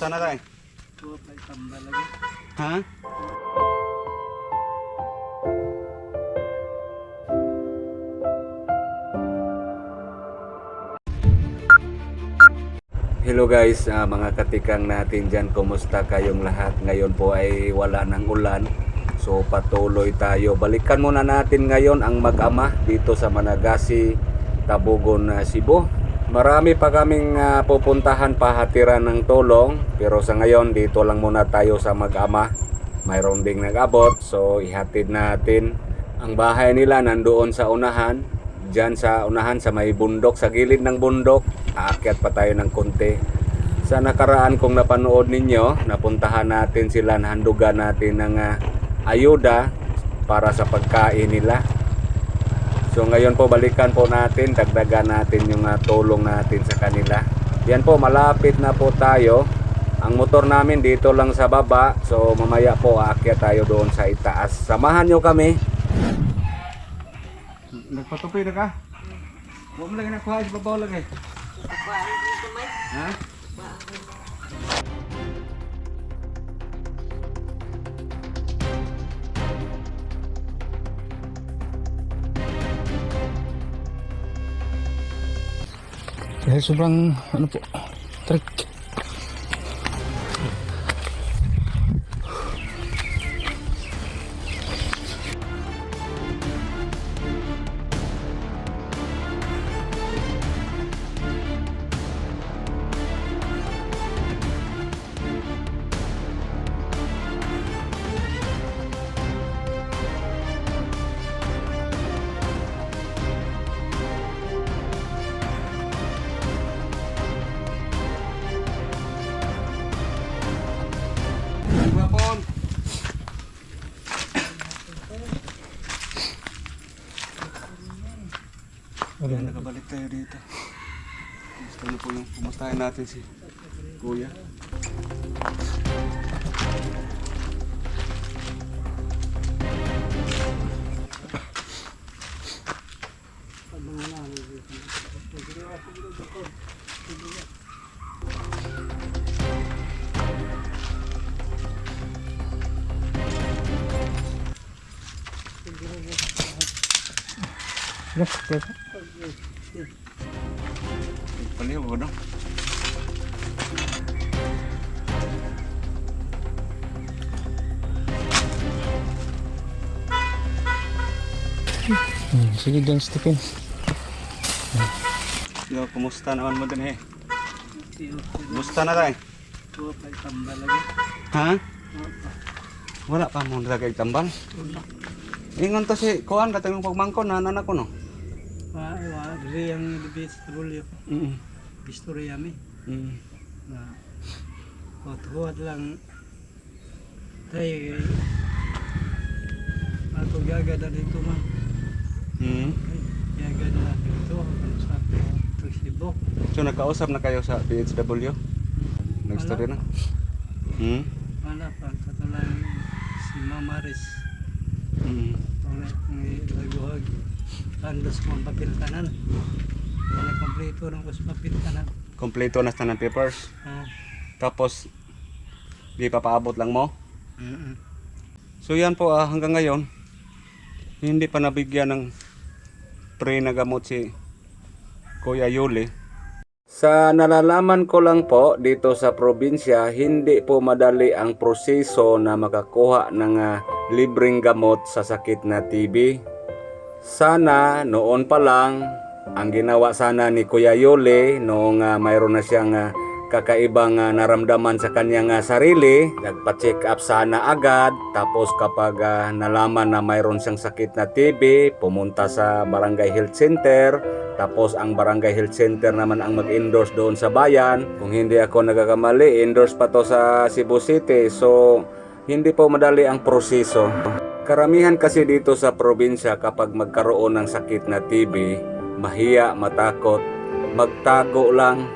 Tambal lagi. Ha? Hello guys, ah, mga katikang natin dyan, kumusta kayong lahat? Ngayon po ay wala ng ulan, so patuloy tayo. Balikan muna natin ngayon ang mag-ama dito sa Managasi, Tabugon, ah, Cebu. Marami pa kaming ah, pupuntahan pahatiran ng tulong, pero sa ngayon dito lang muna tayo sa mag-ama. Mayroon ding nag-abot, so ihatid natin. Ang bahay nila nandoon sa unahan, Diyan sa unahan sa may bundok, sa gilid ng bundok, aakyat pa tayo ng konti. Sa nakaraan kung napanood ninyo, napuntahan natin sila, nahandugan natin ng ah, ayuda para sa pagkain nila. So ngayon po balikan po natin, dagdagan natin yung ah, tulong natin sa kanila. Yan po, malapit na po tayo. Ang motor namin dito lang sa baba, so mamaya po aakyat tayo doon sa itaas. Samahan nyo kami. Nagpatupi na ka? Huwag mo lagi nakuha sa babaw lagi. Ha? Dahil sobrang ano po, trick. Tayo dito. Niyo po yung kumustahin natin si Kuya. Yes, yes. Paliw ko no? Hmm, sige dyan, Stephen. Yo, kumusta naman mo din eh? Kumusta na tayo? Ito pa tambal lagi. Ha? Wala pa mo nilagay tambal. Ingon to si Kuan katong yung pagmangkon na anak ko no. Wa wa diri ang libis trulyo. Mm. Istorya mi Mm. na Huwag lang tayo ako gagada dito man Mm. gagada na dito sa Tusibo So nakausap na kayo sa PHW? Nag-story na? Hmm? wala pa katulang si Mamaris Mm. ang ang laguhag andos mo ang papel tanan wala kompleto ng kus papel tanan Kompleto na sa papers. ah Tapos, di pa paabot lang mo. mm So yan po ah, hanggang ngayon, hindi pa nabigyan ng pre na gamot si Kuya Yuli. Sa nalalaman ko lang po dito sa probinsya, hindi po madali ang proseso na makakuha ng ah, libreng gamot sa sakit na TB. Sana noon pa lang ang ginawa sana ni Kuya Yuli noong ah, mayroon na siyang ah, kakaibang ah, naramdaman sa kanyang ah, sarili, nagpa-check up sana agad tapos kapag ah, nalaman na mayroon siyang sakit na TB, pumunta sa Barangay Health Center tapos ang Barangay Health Center naman ang mag-endorse doon sa bayan. Kung hindi ako nagkakamali, endorse pa to sa Cebu City. So, hindi po madali ang proseso. Karamihan kasi dito sa probinsya kapag magkaroon ng sakit na TB, mahiya, matakot, magtago lang,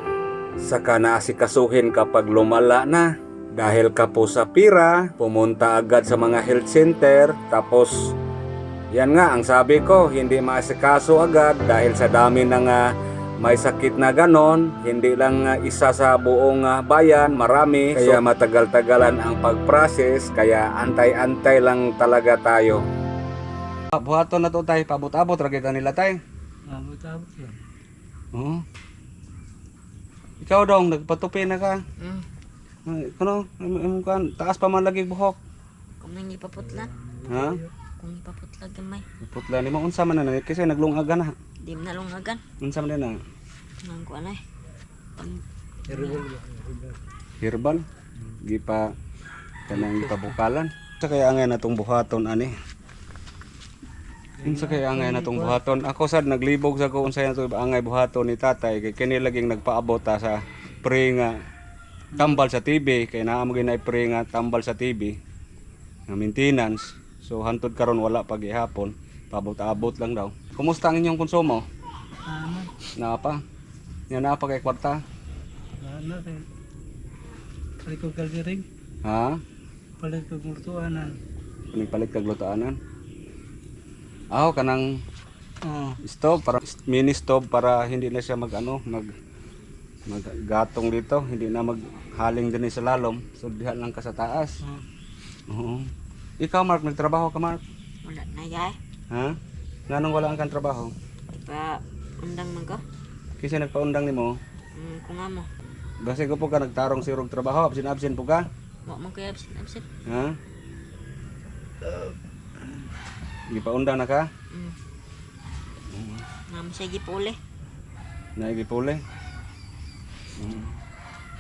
saka naasikasuhin kapag lumala na. Dahil ka po sa pira, pumunta agad sa mga health center, tapos yan nga, ang sabi ko, hindi maasikaso agad dahil sa dami ng ah, may sakit na ganon, hindi lang ah, isa sa buong ah, bayan, marami. Kaya matagal-tagalan ang pag-process, kaya antay-antay lang talaga tayo. Buhaton na to tay, pabot-abot ra kita nila tay. Abot-abot lang. Oo. Ikaw dong, nagpatupi na ka. Mm. Ay, Ano, im- im- kan, taas pa man lagi buhok. Kung may ipaputlan. Ha? Kung ipaputlan gamay. Putla ni mo unsa man na kasi naglungagan na. Di mo nalungagan. Unsa man na? Nang kuan ay. Herbal ba? Herbal. Herbal. Gi pa kanang pabukalan. Sa kaya angay natong buhaton ani. Unsa kaya angay natong buhaton? Ako sad naglibog sa ko unsay nato angay buhaton ni tatay kay kini laging nagpaabot ta sa pre nga tambal sa TV kay naa mo ginay pre nga tambal sa TV nga maintenance. So hantod karon wala pa gihapon. Paabot-abot lang daw. Kumusta ang inyong konsumo? Ano? Naa pa? Yan naa pa kay kwarta? Ano kay Palit ko kaldiring. Ha? Palit ko murtuanan. Pinagpalit kag lutaanan. Aw kanang Oo. stove para mini stove para hindi na siya mag ano mag maggatong dito, hindi na maghaling din sa lalom. So diha lang ka sa taas. Oo. Oo. Ikaw Mark, nagtrabaho ka Mark? wala na yay. Ha? Nganong wala ang kang trabaho? Pa undang man ko. Kasi nagpaundang nimo. Mm, kung amo. Basi ko po ka nagtarong sirog trabaho, absin absin po ka. Wa man kay absent absent. Ha? Gipaundang na ka? Mm. Ngam siya gipuli. Naigipuli. Mm.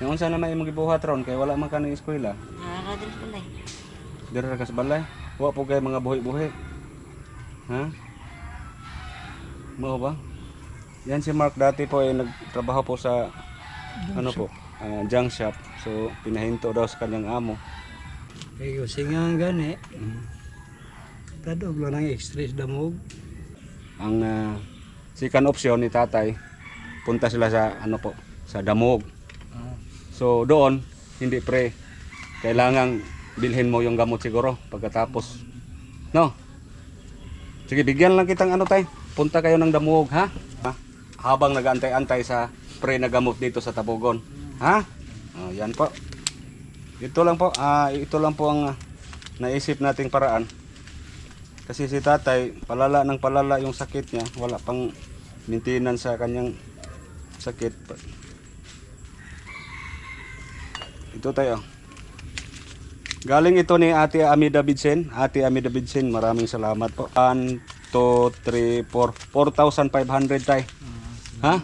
Yung unsa naman imong gibuhat ron kay wala man ka ng eskwela. Nara pala eh. Dira ra ka sa balay. Wa po kay mga buhi-buhi. Ha? Mo ba? Yan si Mark dati po ay nagtrabaho po sa ano po, ah, junk shop. So pinahinto daw sa kanyang amo. Kay using nga gani. Tadog lang ang extra damog. Ang uh, second option ni tatay punta sila sa ano po, sa Damog. So doon hindi pre kailangan bilhin mo yung gamot siguro pagkatapos. No? Sige, bigyan lang kitang ano tay. Punta kayo ng damuog, ha? ha? Habang nag-antay-antay sa pre na gamot dito sa Tabogon. Ha? Oh, yan po. Ito lang po, ah, ito lang po ang ah, naisip nating paraan. Kasi si tatay, palala ng palala yung sakit niya. Wala pang maintenance sa kanyang sakit. Ito tayo. Galing ito ni Ate Ami Davidson. Ate Ami Davidson, maraming salamat po. 1, 2, 3, 4. 4,500 tay. Ha?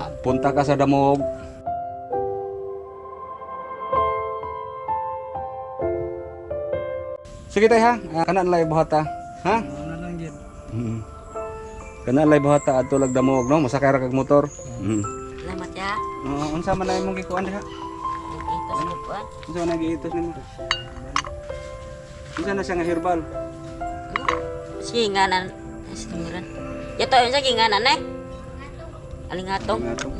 Ah, Punta ka sa Damog. Sige tay ha. Ah, Kana lay buhata. Ha? Ano lang yun. Mm. Kana lay buhata adto lag Damog no, masakay ra kag motor. Mm. Salamat ya. Oo, unsa man na imong gikuan diha? Ito sa kuan. Unsa man nagiitos nimo? Unsa na siya nga herbal? Sige nganan. Simuran. Yato yun sa ginganan eh. Alingatong. Alingatong.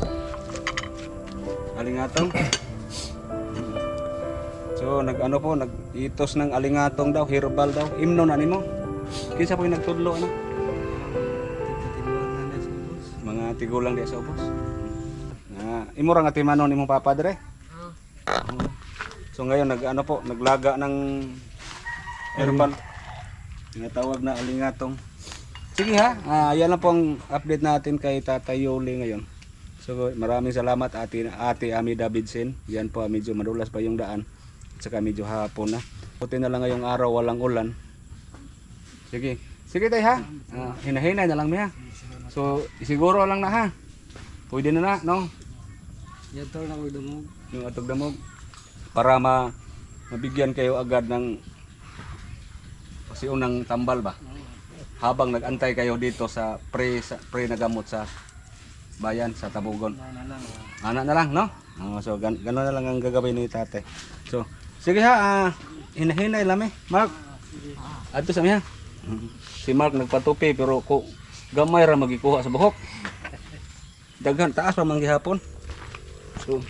Alingatong. So nag-ano po, nag-itos ng alingatong daw, herbal daw. Imno na nimo. Kinsa po yung nagtudlo ano? Mga tigulang di sa ubos. Na imo ra nga timanon imong papa dire. Oh. So ngayon nag-ano po, naglaga ng herbal. Tinatawag na alingatong. Sige ha, ah, yan lang po ang update natin kay Tatay Yoli ngayon. So maraming salamat ate, ate Ami Davidson. Yan po medyo madulas pa yung daan. Saka medyo hapon na. Puti na lang ngayong araw walang ulan. Sige. Sige tayo ha. Ah, hinahinay na lang mi ha. So siguro lang na ha. Pwede na na, no? Yato na damog. Yung atog damog. Para ma mabigyan kayo agad ng pasiunang tambal ba? Habang nagantay kayo dito sa pre sa pre na gamot sa bayan sa Tabugon. Ano na lang. Ana na lang, no? Oh, so gan gano'n na lang ang gagawin ni Tate. So, sige ha, ah, hinahinay lang eh. Mark. Ato sa miha. Si Mark nagpatupi pero ko gamay ra magikuha sa buhok. Daghan taas pa man gihapon. So,